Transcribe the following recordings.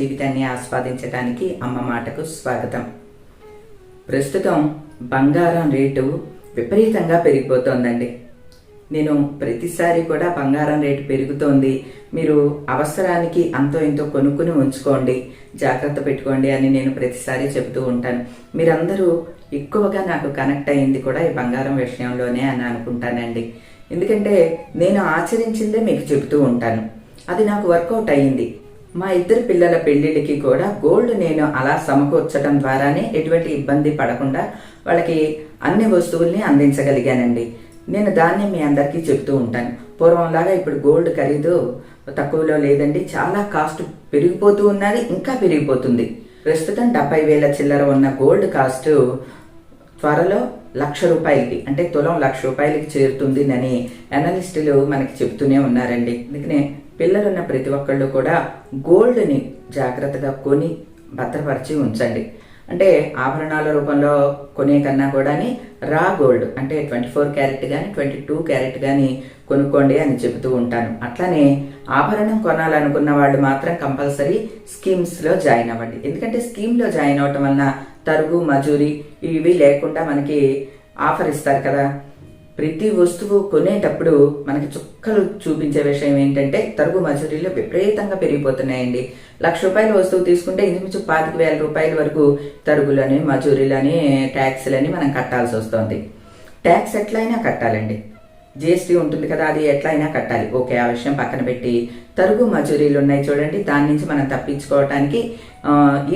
జీవితాన్ని ఆస్వాదించడానికి అమ్మ మాటకు స్వాగతం. ప్రస్తుతం బంగారం రేటు విపరీతంగా పెరిగిపోతోందండి. నేను ప్రతిసారి కూడా బంగారం రేటు పెరుగుతోంది. మీరు అవసరానికి అంతో ఇంతో కొనుక్కుని ఉంచుకోండి. జాగ్రత్త పెట్టుకోండి అని నేను ప్రతిసారి చెబుతూ ఉంటాను. మీరందరూ ఎక్కువగా నాకు కనెక్ట్ అయింది కూడా ఈ బంగారం విషయంలోనే అని అనుకుంటానండి. ఎందుకంటే నేను ఆచరించిందే మీకు చెబుతూ ఉంటాను. అది నాకు వర్కౌట్ అయ్యింది. మా ఇద్దరు పిల్లల పెళ్ళిళ్ళకి కూడా గోల్డ్ నేను అలా సమకూర్చడం ద్వారానే ఎటువంటి ఇబ్బంది పడకుండా వాళ్ళకి అన్ని వస్తువుల్ని అందించగలిగానండి. నేను దాన్ని మీ అందరికీ చెప్తూ ఉంటాను. పూర్వంలాగా ఇప్పుడు గోల్డ్ ఖరీదు తక్కువలో లేదండి. చాలా కాస్ట్ పెరిగిపోతూ ఉన్నది ఇంకా పెరిగిపోతుంది. ప్రస్తుతం డెబ్బై వేల చిల్లర ఉన్న గోల్డ్ కాస్ట్ త్వరలో లక్ష రూపాయలకి అంటే తులం లక్ష రూపాయలకి చేరుతుంది అని అనలిస్టులు మనకి చెప్తూనే ఉన్నారండి. అందుకనే పిల్లలున్న ప్రతి ఒక్కళ్ళు కూడా గోల్డ్ని జాగ్రత్తగా కొని భద్రపరిచి ఉంచండి. అంటే ఆభరణాల రూపంలో కొనే కన్నా కూడా రా గోల్డ్ అంటే ట్వంటీ ఫోర్ క్యారెట్ కానీ ట్వంటీ టూ క్యారెట్ కానీ కొనుక్కోండి అని చెబుతూ ఉంటాను. అట్లానే ఆభరణం కొనాలనుకున్న వాళ్ళు మాత్రం కంపల్సరీ స్కీమ్స్లో జాయిన్ అవ్వండి. ఎందుకంటే స్కీమ్లో జాయిన్ అవటం వలన తరుగు మజూరి ఇవి లేకుండా మనకి ఆఫర్ ఇస్తారు కదా. ప్రతి వస్తువు కొనేటప్పుడు మనకి చుక్కలు చూపించే విషయం ఏంటంటే తరుగు మజూరీలు విపరీతంగా పెరిగిపోతున్నాయండి. లక్ష రూపాయల వస్తువు తీసుకుంటే ఇంచుమించు పాతిక వేల రూపాయల వరకు తరుగులని మజూరీలని ట్యాక్స్లని మనం కట్టాల్సి వస్తుంది. ట్యాక్స్ ఎట్లయినా కట్టాలండి. జిఎస్టీ ఉంటుంది కదా అది ఎట్లయినా కట్టాలి. ఓకే ఆ విషయం పక్కన పెట్టి తరుగు మజూరీలు ఉన్నాయి చూడండి. దాని నుంచి మనం తప్పించుకోవడానికి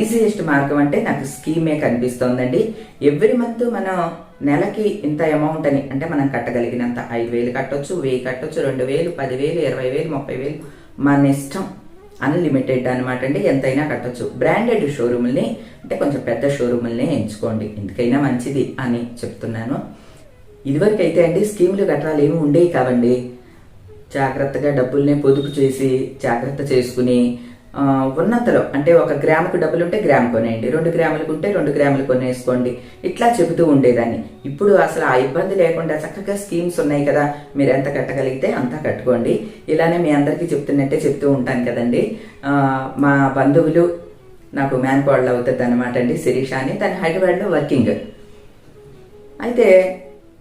ఈజియెస్ట్ మార్గం అంటే నాకు స్కీమే కనిపిస్తోందండి. ఎవ్రీ మంత్ మనం నెలకి ఇంత అమౌంట్ అని. అంటే మనం కట్టగలిగినంత ఐదు వేలు కట్టొచ్చు వెయ్యి కట్టొచ్చు రెండు వేలు పదివేలు ఇరవై వేలు ముప్పై వేలు మన ఇష్టం. అన్లిమిటెడ్ అనమాట అండి ఎంతైనా కట్టొచ్చు. బ్రాండెడ్ షోరూముల్ని అంటే కొంచెం పెద్ద షోరూముల్ని ఎంచుకోండి. ఎందుకైనా మంచిది అని చెప్తున్నాను. ఇదివరకు అయితే అండి స్కీములు గట్రాలు ఏమి ఉండేవి కావండి. జాగ్రత్తగా డబ్బుల్ని పొదుపు చేసి జాగ్రత్త చేసుకుని ఉన్నతలో అంటే ఒక గ్రాముకు డబ్బులు ఉంటే గ్రామ్ కొనేయండి రెండు గ్రాములకు ఉంటే రెండు గ్రాములు కొనేసుకోండి ఇట్లా చెబుతూ ఉండేదాన్ని. ఇప్పుడు అసలు ఆ ఇబ్బంది లేకుండా చక్కగా స్కీమ్స్ ఉన్నాయి కదా మీరు ఎంత కట్టగలిగితే అంత కట్టుకోండి. ఇలానే మీ అందరికీ చెప్తున్నట్టే చెప్తూ ఉంటాను కదండి. మా బంధువులు నాకు మ్యాన్ కోడలు అవుతుంది అనమాట అండి శిరీష అని. తను హైదరాబాద్లో వర్కింగ్. అయితే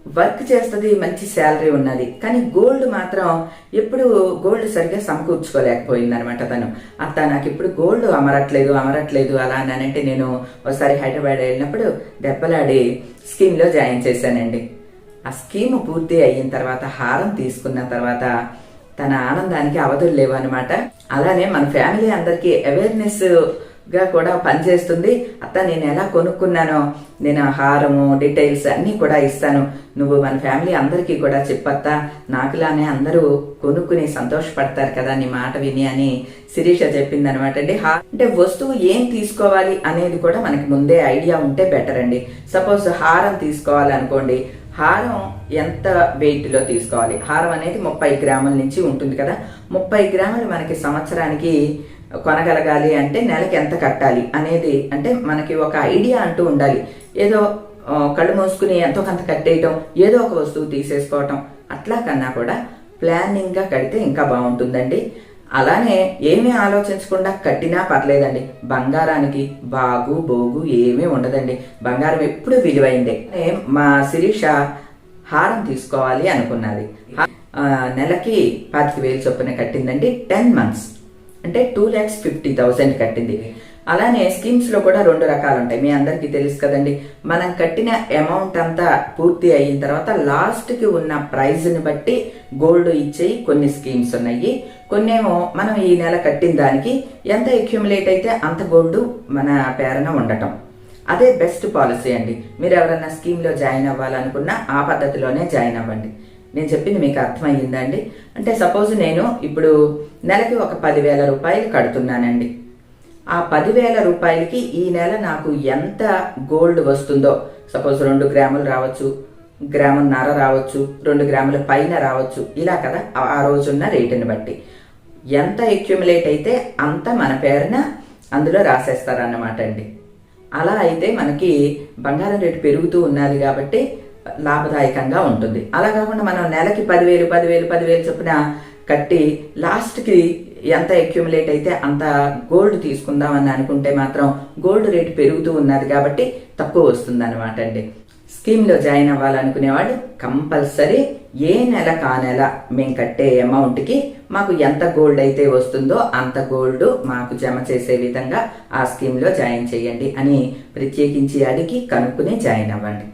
వర్క్ చేస్తుంది మంచి శాలరీ ఉన్నది. కానీ గోల్డ్ మాత్రం ఎప్పుడు గోల్డ్ సరిగ్గా సమకూర్చుకోలేకపోయింది అనమాట తను. అత్త నాకు ఇప్పుడు గోల్డ్ అమరట్లేదు అమరట్లేదు అలా అని అంటే నేను ఒకసారి హైదరాబాద్ వెళ్ళినప్పుడు దెబ్బలాడి స్కీమ్లో జాయిన్ చేశానండి. ఆ స్కీమ్ పూర్తి అయిన తర్వాత హారం తీసుకున్న తర్వాత తన ఆనందానికి అవధులు లేవు అనమాట అలానే మన ఫ్యామిలీ అందరికీ అవేర్నెస్ గా కూడా పనిచేస్తుంది. అత్త నేను ఎలా కొనుక్కున్నానో నేను ఆ హారము డీటెయిల్స్ అన్నీ కూడా ఇస్తాను. నువ్వు మన ఫ్యామిలీ అందరికీ కూడా చెప్పత్త. నాకులానే అందరూ కొనుక్కుని సంతోషపడతారు కదా నీ మాట విని అని శిరీష చెప్పింది అనమాట అండి. హా- అంటే వస్తువు ఏం తీసుకోవాలి అనేది కూడా మనకి ముందే ఐడియా ఉంటే బెటర్ అండి. సపోజ్ హారం తీసుకోవాలనుకోండి హారం ఎంత వెయిట్లో తీసుకోవాలి? హారం అనేది ముప్పై గ్రాముల నుంచి ఉంటుంది కదా. ముప్పై గ్రాములు మనకి సంవత్సరానికి కొనగలగాలి అంటే నెలకి ఎంత కట్టాలి అనేది అంటే మనకి ఒక ఐడియా అంటూ ఉండాలి. ఏదో కళ్ళు మూసుకుని ఎంతో కొంత కట్టేయటం ఏదో ఒక వస్తువు తీసేసుకోవటం అట్లా కన్నా కూడా ప్లానింగ్గా కడితే ఇంకా బాగుంటుందండి. అలానే ఏమీ ఆలోచించకుండా కట్టినా పర్లేదండి. బంగారానికి బాగు బోగు ఏమీ ఉండదండి. బంగారం ఎప్పుడు విలువైందే. మా శిరీష హారం తీసుకోవాలి అనుకున్నది. నెలకి పాతిక వేలు చొప్పున కట్టిందండి. Ten months. అంటే టూ ల్యాక్స్ ఫిఫ్టీ థౌసండ్ కట్టింది. అలానే స్కీమ్స్లో కూడా రెండు రకాలు ఉంటాయి మీ అందరికీ తెలుసు కదండి. మనం కట్టిన అమౌంట్ అంతా పూర్తి అయిన తర్వాత లాస్ట్కి ఉన్న ప్రైజ్ని బట్టి గోల్డ్ ఇచ్చేయి కొన్ని స్కీమ్స్ ఉన్నాయి. కొన్నేమో మనం ఈ నెల కట్టిన దానికి ఎంత అక్యుములేట్ అయితే అంత గోల్డ్ మన పేరున ఉండటం. అదే బెస్ట్ పాలసీ అండి. మీరు ఎవరైనా స్కీమ్లో జాయిన్ అవ్వాలనుకున్నా ఆ పద్ధతిలోనే జాయిన్ అవ్వండి. నేను చెప్పింది మీకు అర్థమయ్యిందా అండి అంటే సపోజ్ నేను ఇప్పుడు నెలకి ఒక పదివేల రూపాయలు కడుతున్నానండి. ఆ పదివేల రూపాయలకి ఈ నెల నాకు ఎంత గోల్డ్ వస్తుందో సపోజ్ రెండు గ్రాములు రావచ్చు గ్రామున్నర రావచ్చు రెండు గ్రాముల పైన రావచ్చు ఇలా కదా ఆ- రోజున్న రేటుని బట్టి. ఎంత అక్యుములేట్ అయితే అంత మన పేరున అందులో రాసేస్తారన్నమాట అండి. అలా అయితే మనకి బంగారం రేటు పెరుగుతూ ఉన్నది కాబట్టి లాభదాయకంగా ఉంటుంది. అలా కాకుండా మనం నెలకి పదివేలు పదివేలు పదివేలు చొప్పున కట్టి లాస్ట్కి ఎంత అక్యుములేట్ అయితే అంత గోల్డ్ తీసుకుందాం అని అనుకుంటే మాత్రం గోల్డ్ రేట్ పెరుగుతూ ఉన్నది కాబట్టి తక్కువ వస్తుంది అనమాట అండి స్కీమ్లో జాయిన్ అవ్వాలనుకునేవాడు కంపల్సరీ ఏ నెల కా నెల మేము కట్టే అమౌంట్కి మాకు ఎంత గోల్డ్ అయితే వస్తుందో అంత గోల్డ్ మాకు జమ చేసే విధంగా ఆ స్కీమ్లో జాయిన్ చేయండి అని ప్రత్యేకించి అడిగి కనుక్కుని జాయిన్ అవ్వండి.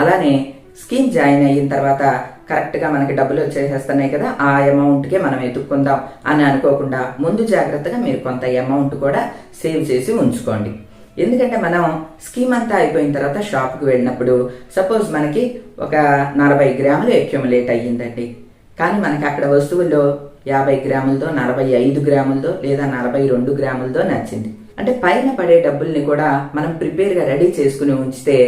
అలానే స్కీమ్ జాయిన్ అయిన తర్వాత కరెక్ట్గా మనకి డబ్బులు వచ్చేసేస్తున్నాయి కదా ఆ అమౌంట్కే మనం ఎదుక్కుందాం అని అనుకోకుండా ముందు జాగ్రత్తగా మీరు కొంత అమౌంట్ కూడా సేవ్ చేసి ఉంచుకోండి. ఎందుకంటే మనం స్కీమ్ అంతా అయిపోయిన తర్వాత షాప్కి వెళ్ళినప్పుడు సపోజ్ మనకి ఒక నలభై గ్రాములు అక్యుములేట్ అయ్యిందండి. కానీ మనకి అక్కడ వస్తువుల్లో యాభై గ్రాములతో నలభై ఐదు గ్రాములతో లేదా నలభై రెండు గ్రాములతో నచ్చింది. అంటే పైన పడే డబ్బుల్ని కూడా మనం ప్రిపేర్గా రెడీ చేసుకుని ఉంచితే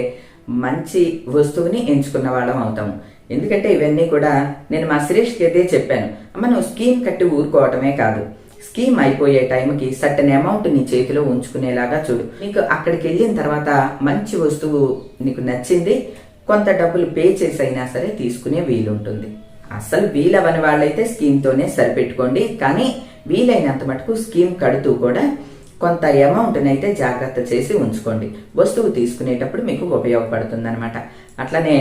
మంచి వస్తువుని ఎంచుకున్న వాళ్ళం అవుతాము. ఎందుకంటే ఇవన్నీ కూడా నేను మా సురేష్కి అయితే చెప్పాను. అమ్మ నువ్వు స్కీమ్ కట్టి ఊరుకోవటమే కాదు. స్కీమ్ అయిపోయే టైంకి సర్టన్ అమౌంట్ నీ చేతిలో ఉంచుకునేలాగా చూడు. నీకు అక్కడికి వెళ్ళిన తర్వాత మంచి వస్తువు నీకు నచ్చింది కొంత డబ్బులు పే చేసి అయినా సరే తీసుకునే వీలుంటుంది. అసలు వీలవని వాళ్ళైతే స్కీమ్తోనే సరిపెట్టుకోండి. కానీ వీలైనంత మటుకు స్కీమ్ కడుతూ కూడా కొంత అమౌంట్ని అయితే జాగ్రత్త చేసి ఉంచుకోండి. వస్తువు తీసుకునేటప్పుడు మీకు ఉపయోగపడుతుంది అనమాట అట్లనే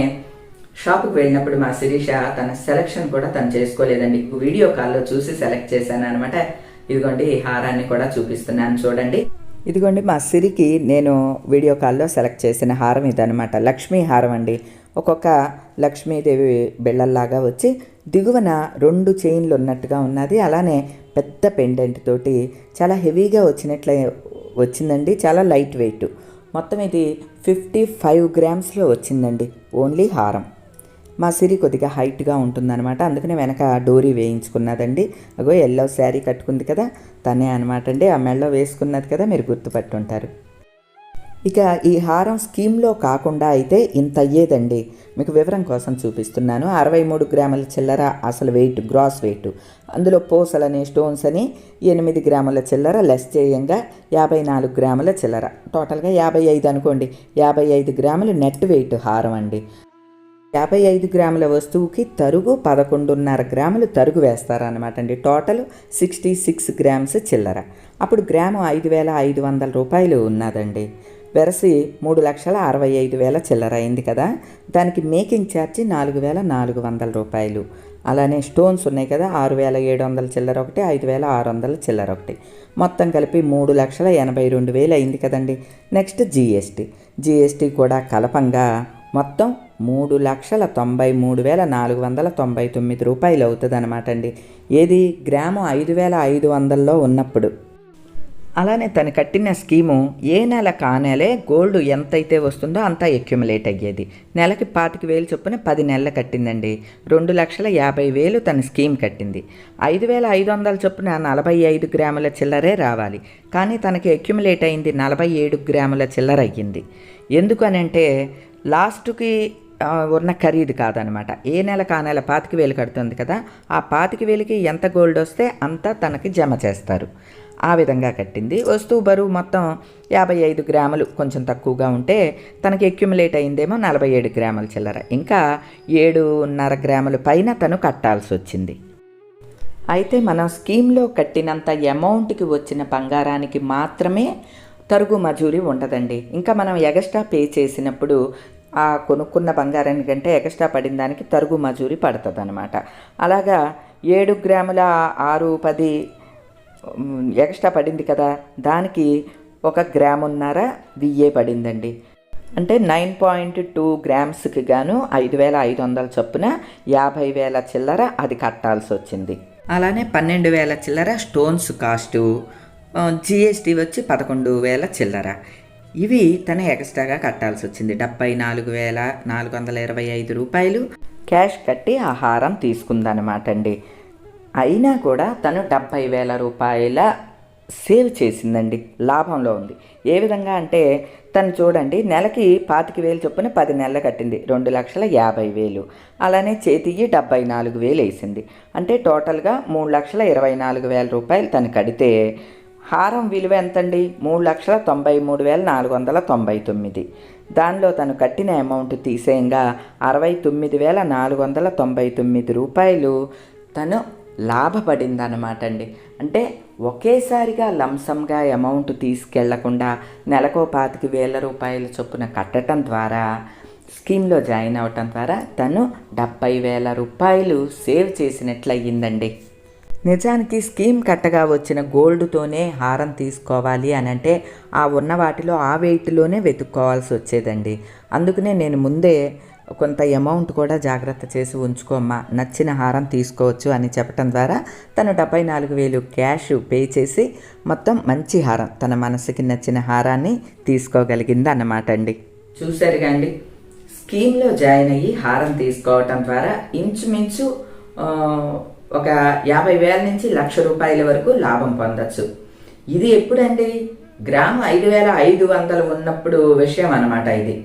షాప్కి వెళ్ళినప్పుడు మా శిరీష తన సెలెక్షన్ కూడా తను చేసుకోలేదండి. వీడియో కాల్లో చూసి సెలెక్ట్ చేశాను అనమాట ఇదిగోండి ఈ హారాన్ని కూడా చూపిస్తున్నాను చూడండి. ఇదిగోండి మా సిరికి నేను వీడియో కాల్లో సెలెక్ట్ చేసిన హారం ఇదనమాట లక్ష్మీ హారం అండి. ఒక్కొక్క లక్ష్మీదేవి బిళ్ళల్లాగా వచ్చి దిగువన రెండు చైన్లు ఉన్నట్టుగా ఉన్నది. అలానే పెద్ద పెండెంట్ తోటి చాలా హెవీగా వచ్చినట్లే వచ్చిందండి చాలా లైట్ వెయిట్ మొత్తం ఇది ఫిఫ్టీ ఫైవ్ గ్రామ్స్లో వచ్చిందండి ఓన్లీ హారం. మా సిరి కొద్దిగా హైట్గా ఉంటుందన్నమాట అందుకనే వెనక డోరీ వేయించుకున్నదండి. అగో ఎల్లో శారీ కట్టుకుంది కదా తనే అనమాట అండి ఆ మెడలో వేసుకున్నది కదా మీరు గుర్తుపట్టుంటారు. ఇక ఈ హారం స్కీమ్లో కాకుండా అయితే ఇంత అయ్యేదండి. మీకు వివరం కోసం చూపిస్తున్నాను. అరవై మూడు గ్రాముల చిల్లర అసలు వెయిట్ గ్రాస్ వెయిట్ అందులో పూసలని స్టోన్స్ అని ఎనిమిది గ్రాముల చిల్లర లెస్ చేయంగా యాభై నాలుగు గ్రాముల చిల్లర. టోటల్గా యాభై ఐదు అనుకోండి. యాభై ఐదు గ్రాములు నెట్ వెయిట్ హారం అండి. యాభై ఐదు గ్రాముల వస్తువుకి తరుగు పదకొండున్నర గ్రాములు తరుగు వేస్తారనమాట అండి. టోటల్ సిక్స్టీ సిక్స్ గ్రామ్స్ చిల్లర. అప్పుడు గ్రాము ఐదు వేల ఐదు వందల రూపాయలు ఉన్నదండి. వెరసి మూడు లక్షల అరవై ఐదు వేల చిల్లర అయింది కదా. దానికి మేకింగ్ ఛార్జీ నాలుగు వేల నాలుగు వందల రూపాయలు. అలానే స్టోన్స్ ఉన్నాయి కదా ఆరు వేల ఏడు వందల చిల్లర ఒకటి ఐదు వేల ఆరు వందల చిల్లర ఒకటి. మొత్తం కలిపి మూడు లక్షల ఎనభై రెండు వేలు అయింది కదండి. Next GST. జిఎస్టీ కూడా కలపంగా. మొత్తం మూడు లక్షల తొంభై మూడు వేల నాలుగు వందల తొంభై తొమ్మిది రూపాయలు అవుతుంది అనమాట అండి. ఏది? గ్రాము ఐదు వేల ఐదు వందల్లో ఉన్నప్పుడు. అలానే తను కట్టిన స్కీము ఏ నెల కానేలే గోల్డ్ ఎంతైతే వస్తుందో అంత ఎక్యుములేట్ అయ్యేది. నెలకి పాతిక వేలు చొప్పున పది నెలలు కట్టిందండి. రెండు లక్షల యాభై వేలు తన స్కీమ్ కట్టింది. ఐదు వేల ఐదు వందల చొప్పున నలభై ఐదు గ్రాముల చిల్లరే రావాలి. కానీ తనకి ఎక్యుములేట్ అయింది నలభై ఏడు గ్రాముల చిల్లర అయ్యింది. ఎందుకనంటే లాస్ట్కి ఉన్న ఖరీదు కాదనమాట. ఏ నెల కా నెల పాతిక వేలు కడుతుంది కదా ఆ పాతిక వేలకి ఎంత గోల్డ్ వస్తే అంత తనకి జమ చేస్తారు. ఆ విధంగా కట్టింది. వస్తువు బరువు మొత్తం యాభై ఐదు గ్రాములు కొంచెం తక్కువగా ఉంటే తనకి ఎక్యుములేట్ అయిందేమో నలభై ఏడు గ్రాముల చిల్లర. ఇంకా ఏడున్నర గ్రాముల పైన తను కట్టాల్సి వచ్చింది. అయితే మనం స్కీమ్లో కట్టినంత అమౌంట్కి వచ్చిన బంగారానికి మాత్రమే తరుగు మజూరి ఉండదండి. ఇంకా మనం ఎగస్ట్రా పే చేసినప్పుడు ఆ కొనుక్కున్న బంగారానికి కంటే ఎగస్ట్రా పడిన దానికి తరుగు మజూరి పడుతుంది అనమాట అలాగా ఏడు గ్రాముల ఆరు పది ఎక్స్ట్రా పడింది కదా. దానికి ఒక గ్రామున్నర వియ్యే పడిందండి. అంటే నైన్ పాయింట్ టూ గ్రామ్స్కి గాను ఐదు వేల ఐదు వందల చొప్పున యాభై వేల చిల్లర అది కట్టాల్సి వచ్చింది. అలానే పన్నెండు వేల చిల్లర స్టోన్స్ కాస్టు జిఎస్టీ వచ్చి పదకొండు వేల చిల్లర. ఇవి తను ఎక్స్ట్రాగా కట్టాల్సి వచ్చింది. డెబ్బై నాలుగు వేల నాలుగు వందల ఇరవై ఐదు రూపాయలు. క్యాష్ కట్టి ఆ హారం తీసుకుందనమాట అండి అయినా కూడా తను డెబ్బై వేల రూపాయల సేవ్ చేసిందండి. లాభంలో ఉంది. ఏ విధంగా అంటే తను చూడండి నెలకి పాతిక వేలు చొప్పున పది నెలలు కట్టింది. రెండు లక్షల యాభై వేలు. అలానే చేతికి డెబ్బై నాలుగు వేలు వేసింది. అంటే టోటల్గా మూడు లక్షల ఇరవై నాలుగు వేల రూపాయలు తను కడితే హారం విలువ ఎంతండి? మూడు లక్షల తొంభై మూడు వేల నాలుగు వందల తొంభై తొమ్మిది. దానిలో తను కట్టిన అమౌంట్ తీసేయంగా అరవై తొమ్మిది వేల నాలుగు వందల తొంభై తొమ్మిది రూపాయలు తను లాభపడింది అనమాట అండి అంటే ఒకేసారిగా లంసంగా అమౌంట్ తీసుకెళ్ళకుండా నెలకో పాతికి వేల రూపాయల చొప్పున కట్టడం ద్వారా స్కీమ్లో జాయిన్ అవటం ద్వారా తను డెబ్బై వేల రూపాయలు సేవ్ చేసినట్లు నిజానికి స్కీమ్ కట్టగా వచ్చిన గోల్డ్తోనే హారం తీసుకోవాలి అని అంటే ఆ ఉన్న వాటిలో ఆ వెయిట్లోనే వెతుక్కోవాల్సి వచ్చేదండి అందుకనే నేను ముందే కొంత అమౌంట్ కూడా జాగ్రత్త చేసి ఉంచుకోమ్మా నచ్చిన హారం తీసుకోవచ్చు అని చెప్పటం ద్వారా తను డెబ్బై నాలుగు వేలు క్యాష్ పే చేసి మొత్తం మంచి హారం తన మనసుకి నచ్చిన హారాన్ని తీసుకోగలిగింది అన్నమాట అండి. చూసారుగా అండి స్కీమ్లో జాయిన్ అయ్యి హారం తీసుకోవటం ద్వారా ఇంచుమించు ఒక యాభై వేల నుంచి లక్ష రూపాయల వరకు లాభం పొందొచ్చు. ఇది ఎప్పుడండి? గ్రాము ఐదు వేల ఐదు వందలు ఉన్నప్పుడు విషయం అనమాట ఇది.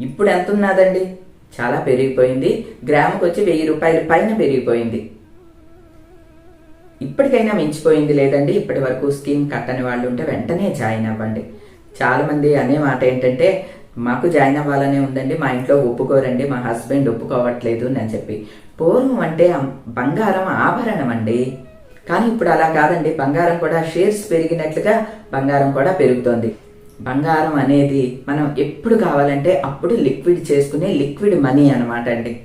ఇప్పుడు ఎంత ఉన్నదండి చాలా పెరిగిపోయింది. గ్రాముకు వచ్చి వెయ్యి రూపాయల పైన పెరిగిపోయింది. ఇప్పటికైనా మించిపోయింది లేదండి. ఇప్పటి వరకు స్కీమ్ కట్టని వాళ్ళు ఉంటే వెంటనే జాయిన్ అవ్వండి. చాలామంది అనే మాట ఏంటంటే మాకు జాయిన్ అవ్వాలనే ఉందండి మా ఇంట్లో ఒప్పుకోరండి మా హస్బెండ్ ఒప్పుకోవట్లేదు అని చెప్పి. పూర్వం అంటే బంగారం ఆభరణం అండి కానీ ఇప్పుడు అలా కాదండి. బంగారం కూడా షేర్స్ పెరిగినట్లుగా బంగారం కూడా పెరుగుతోంది. బంగారం అనేది మనం ఎప్పుడు కావాలంటే అప్పుడు లిక్విడ్ చేసుకునే లిక్విడ్ మనీ అన్నమాట అండి.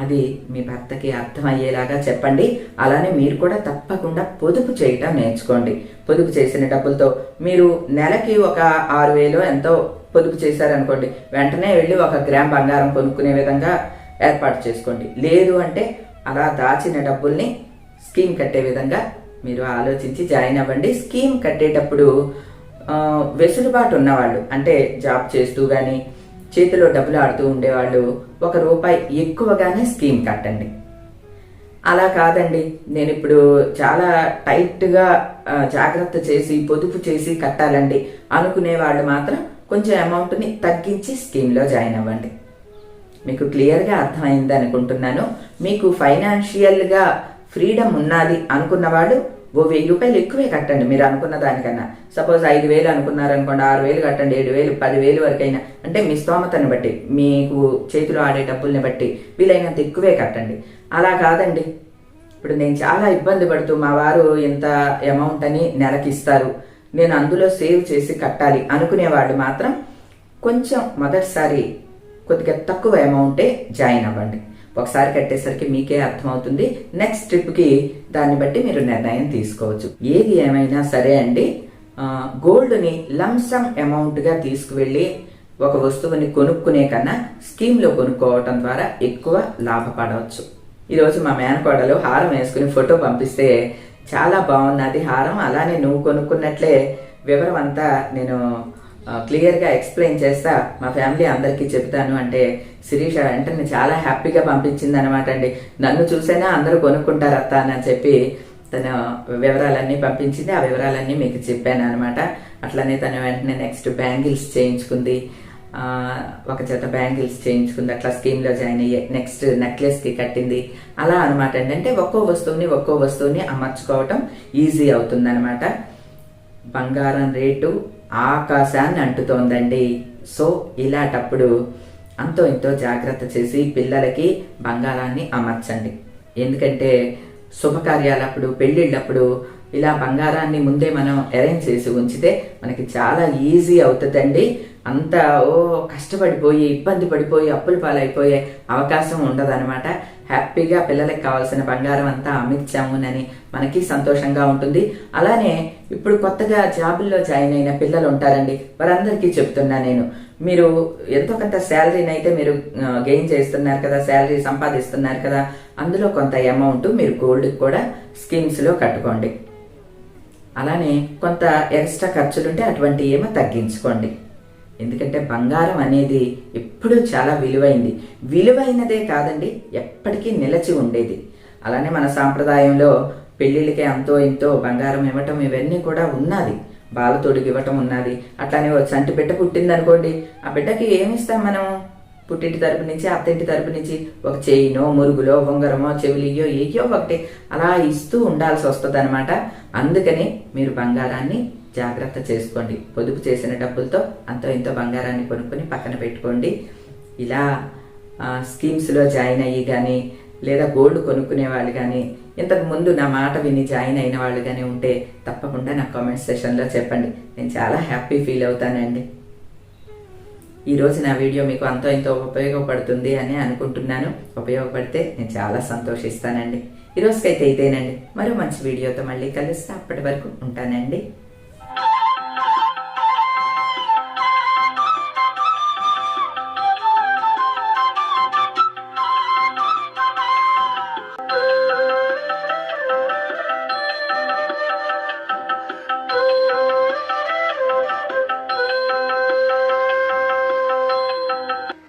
అది మీ భర్తకి అర్థమయ్యేలాగా చెప్పండి. అలానే మీరు కూడా తప్పకుండా పొదుపు చేయటం నేర్చుకోండి. పొదుపు చేసిన డబ్బులతో మీరు నెలకి ఒక ఆరు వేలు ఎంతో పొదుపు చేశారనుకోండి. వెంటనే వెళ్ళి ఒక గ్రామ్ బంగారం కొనుక్కునే విధంగా ఏర్పాటు చేసుకోండి. లేదు అంటే అలా దాచిన డబ్బుల్ని స్కీమ్ కట్టే విధంగా మీరు ఆలోచించి జాయిన్ అవ్వండి. స్కీమ్ కట్టేటప్పుడు వెసులుబాటు ఉన్నవాళ్ళు అంటే జాబ్ చేస్తూ కానీ చేతిలో డబ్బులు ఆడుతూ ఉండేవాళ్ళు ఒక రూపాయి ఎక్కువగానే స్కీమ్ కట్టండి. అలా కాదండి. నేను ఇప్పుడు చాలా టైట్గా జాగ్రత్త చేసి పొదుపు చేసి కట్టాలండి. అనుకునే వాళ్ళు మాత్రం కొంచెం అమౌంట్ని తగ్గించి స్కీమ్లో జాయిన్ అవ్వండి. మీకు క్లియర్గా అర్థమైంది అనుకుంటున్నాను. మీకు ఫైనాన్షియల్గా ఫ్రీడమ్ ఉన్నది అనుకున్నవాడు ఓ వెయ్యి రూపాయలు ఎక్కువే కట్టండి మీరు అనుకున్న దానికన్నా. సపోజ్ ఐదు వేలు అనుకున్నారనుకోండి ఆరు వేలు కట్టండి ఏడు వేలు పదివేలు వరకైనా. అంటే మీ స్తోమతను బట్టి మీకు చేతిలో ఆడే డబ్బుల్ని బట్టి వీలైనంత ఎక్కువే కట్టండి. అలా కాదండి. ఇప్పుడు నేను చాలా ఇబ్బంది పడుతూ మా వారు ఇంత అమౌంట్ అని నెలకి ఇస్తారు. నేను అందులో సేవ్ చేసి కట్టాలి అనుకునేవాడు మాత్రం కొంచెం మొదటిసారి కొద్దిగా తక్కువ అమౌంటే జాయిన్ అవ్వండి. ఒకసారి కట్టేసరికి మీకే అర్థమవుతుంది. నెక్స్ట్ ట్రిప్కి దాన్ని బట్టి మీరు నిర్ణయం తీసుకోవచ్చు. ఏది ఏమైనా సరే అండి గోల్డ్ని లంసమ్ అమౌంట్గా తీసుకువెళ్ళి ఒక వస్తువుని కొనుక్కునే కన్నా స్కీమ్లో కొనుక్కోవటం ద్వారా ఎక్కువ లాభపడవచ్చు. ఈరోజు మా మేనకోడలు హారం వేసుకుని ఫోటో పంపిస్తే చాలా బాగున్నది హారం అలానే నువ్వు కొనుక్కున్నట్లే వివరం అంతా నేను క్లియర్గా ఎక్స్ప్లెయిన్ చేస్తా. మా ఫ్యామిలీ అందరికీ చెప్తాను అంటే శిరీష వెంటనే చాలా హ్యాపీగా పంపించింది అనమాట అండి. నన్ను చూసైనా అందరూ కొనుక్కుంటారు అత్త అని చెప్పి తన వివరాలన్నీ పంపించింది. ఆ వివరాలన్నీ మీకు చెప్పాను అనమాట అట్లనే తను వెంటనే నెక్స్ట్ బ్యాంగిల్స్ చేయించుకుంది. ఒక జత బ్యాంగిల్స్ చేయించుకుంది. అట్లా స్కీమ్లో జాయిన్ అయ్యి నెక్స్ట్ నెక్లెస్కి కట్టింది. అలా అనమాట అండి. అంటే ఒక్కో వస్తువుని ఒక్కో వస్తువుని అమర్చుకోవటం ఈజీ అవుతుంది అనమాట బంగారం రేటు ఆకాశాన్ని అంటుతోందండి. సో ఇలాంటప్పుడు అంతో ఇంతో జాగ్రత్త చేసి పిల్లలకి బంగారాన్ని అమర్చండి. ఎందుకంటే శుభకార్యాలప్పుడు పెళ్ళిళ్ళప్పుడు ఇలా బంగారాన్ని ముందే మనం అరేంజ్ చేసి ఉంచితే మనకి చాలా ఈజీ అవుతుందండి. అంత ఓ కష్టపడిపోయి ఇబ్బంది పడిపోయి అప్పుల పాలైపోయే అవకాశం ఉండదనమాట హ్యాపీగా పిల్లలకి కావాల్సిన బంగారం అంతా అమ్మించామునని మనకి సంతోషంగా ఉంటుంది. అలానే ఇప్పుడు కొత్తగా జాబుల్లో జాయిన్ అయిన పిల్లలు ఉంటారండి. వారందరికీ చెప్తున్నా నేను. మీరు ఎంతో కొంత శాలరీని అయితే మీరు గెయిన్ చేస్తున్నారు కదా శాలరీ సంపాదిస్తున్నారు కదా అందులో కొంత అమౌంట్ మీరు గోల్డ్ కూడా స్కీమ్స్లో కట్టుకోండి. అలానే కొంత ఎక్స్ట్రా ఖర్చులుంటే అటువంటి ఏమో తగ్గించుకోండి. ఎందుకంటే బంగారం అనేది ఎప్పుడూ చాలా విలువైంది. విలువైనదే కాదండి ఎప్పటికీ నిలచి ఉండేది. అలానే మన సాంప్రదాయంలో పెళ్ళిళ్ళకి అంతో ఇంతో బంగారం ఇవ్వటం ఇవన్నీ కూడా ఉన్నది. బాలతోడికి ఇవ్వటం ఉన్నది. అట్లానే ఓ చంటి బిడ్డ పుట్టింది అనుకోండి ఆ బిడ్డకి ఏమి ఇస్తాం మనం పుట్టింటి తరపు నుంచి అత్తింటి తరపు నుంచి ఒక చేయినో మురుగులో ఉంగరమో చెవులియో ఏయో ఒకటి అలా ఇస్తూ ఉండాల్సి వస్తుంది అనమాట అందుకని మీరు బంగారాన్ని జాగ్రత్త చేసుకోండి. పొదుపు చేసిన డబ్బులతో అంతో ఇంతో బంగారాన్ని కొనుక్కొని పక్కన పెట్టుకోండి. ఇలా స్కీమ్స్లో జాయిన్ అయ్యి కానీ లేదా గోల్డ్ కొనుక్కునే వాళ్ళు కానీ ఇంతకు ముందు నా మాట విని జాయిన్ అయిన వాళ్ళు కానీ ఉంటే తప్పకుండా నా కామెంట్ సెషన్లో చెప్పండి. నేను చాలా హ్యాపీ ఫీల్ అవుతానండి. ఈరోజు నా వీడియో మీకు అంతో ఇంతో ఉపయోగపడుతుంది అని అనుకుంటున్నాను. ఉపయోగపడితే నేను చాలా సంతోషిస్తానండి. ఈరోజుకైతే ఇదేనండి. మరో మంచి వీడియోతో మళ్ళీ కలుస్తా. అప్పటి వరకు ఉంటానండి.